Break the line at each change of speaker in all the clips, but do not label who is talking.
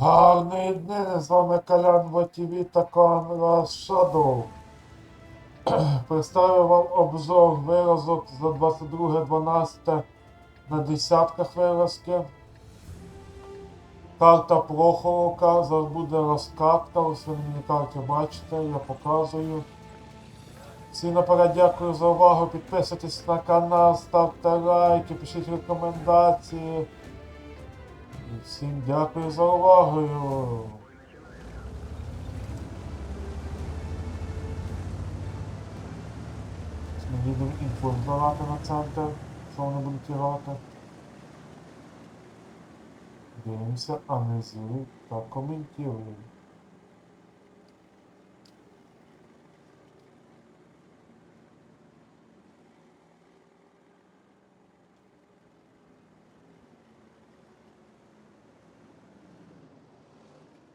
Гарної дни, з вами Калян ТВ та камера Shadow. Представив вам обзор виразок за 22.12 на десятках виразки. Карта Прохоровка, зараз буде розкатка, ось ви на карті бачите, я показую. Всім наперед дякую за увагу, підписуйтесь на канал, ставте лайки, пишіть рекомендації. І Всім дякую за увагу. Ми їдемо інфо здавати на центр, що вони будуть тягати. Дивимося, аналізуємо та коментуємо.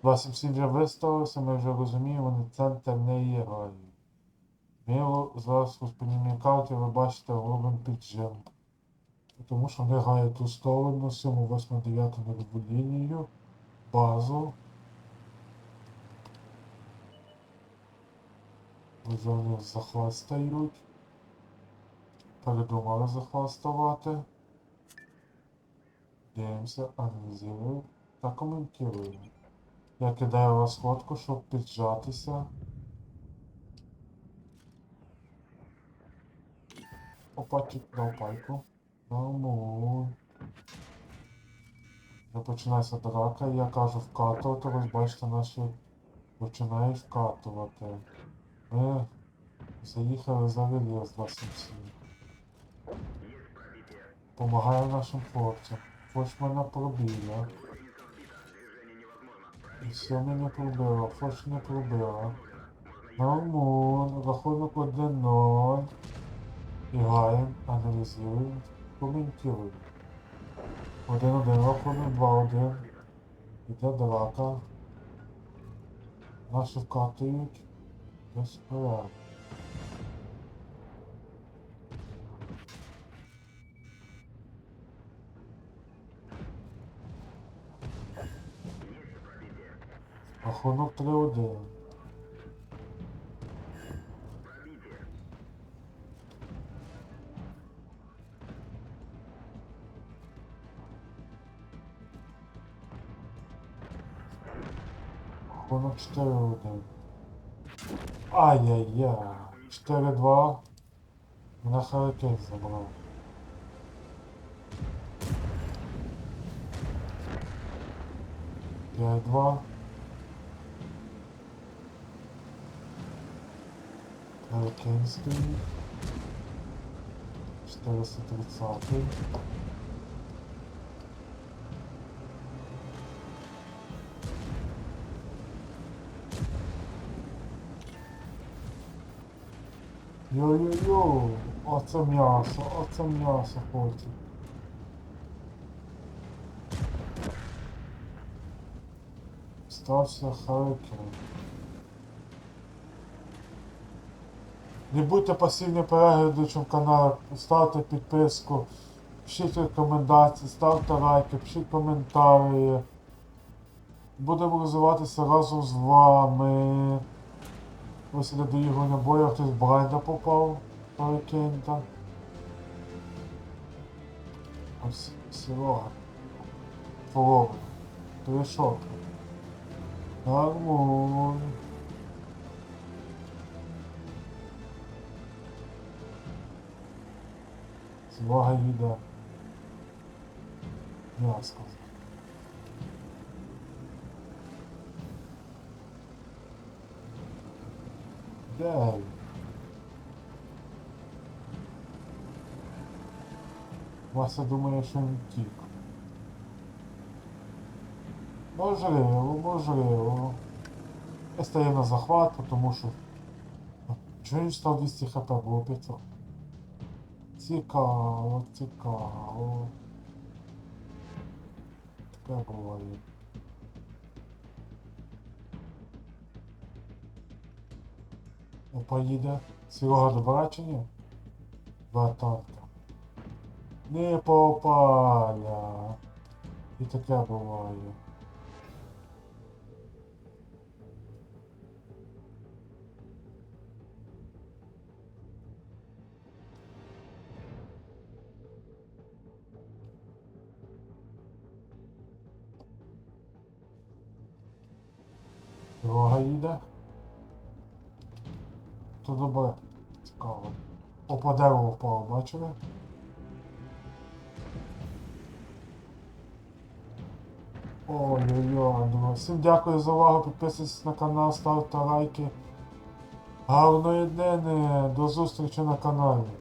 Власне, всі вже виставилися, ми вже розуміємо, вони центр не є грають. Ми зараз у карті ви бачите робимо піджим. Тому що вони грають ту сторону, 7, 8, 9 нульову лінію, базу. Вони захвастають. Передумали захвастувати. Дивимося, аналізуємо та коментуємо. Я кидаю розходку, щоб піджатися. Опа, дав пайку. Ну, Вже починається драка, я кажу вкатувати, ось бачите, наші починають вкатувати. Ми заїхали за реліз 27. Помагаю нашим хлопцям. Хоч мене пробіля. Все мене пробило, хоч не пробило. Нормон, рахунок 1-0. Граємо, аналізуємо, коментуємо. Один-один, рахунок 2-1. Іде драка. Наші вкатують. Без порядку. Рахунок 3-1. Рахунок 4-1. Ай-яй-яй. 4-2. Мене Харикейн забрав. П'ять два. Стоїть. 430. Йо-йо-йо, оце м'ясо, оце м'ясо хоче. Стався харикейн. Не будьте пасивні переглядачем каналу, ставте підписку, пишіть рекомендації, ставте лайки, пишіть коментарі. Будемо розвиватися разом з вами. Ось іде до ігоря бою, хтось в блайда попав, Харикейнта. Ось Серега. Половина. Перешовка. Нормально. Серега їде. Я сказав. Де? Вася думає, що він втік. Можливо, можливо. Я стаю на захват, тому що... Чого він став 200 хп, було 500? Цікаво, цікаво. Таке буває. Поїде. Серега до бачення? Братанка. Не попаля. І таке буває. Волга їде. То добре. Цікаво. О, по дереву впало, бачили? Ой-ой-ой, думаю. Всім дякую за увагу, підписуйтесь на канал, ставте лайки. Гарної дни, до зустрічі на каналі.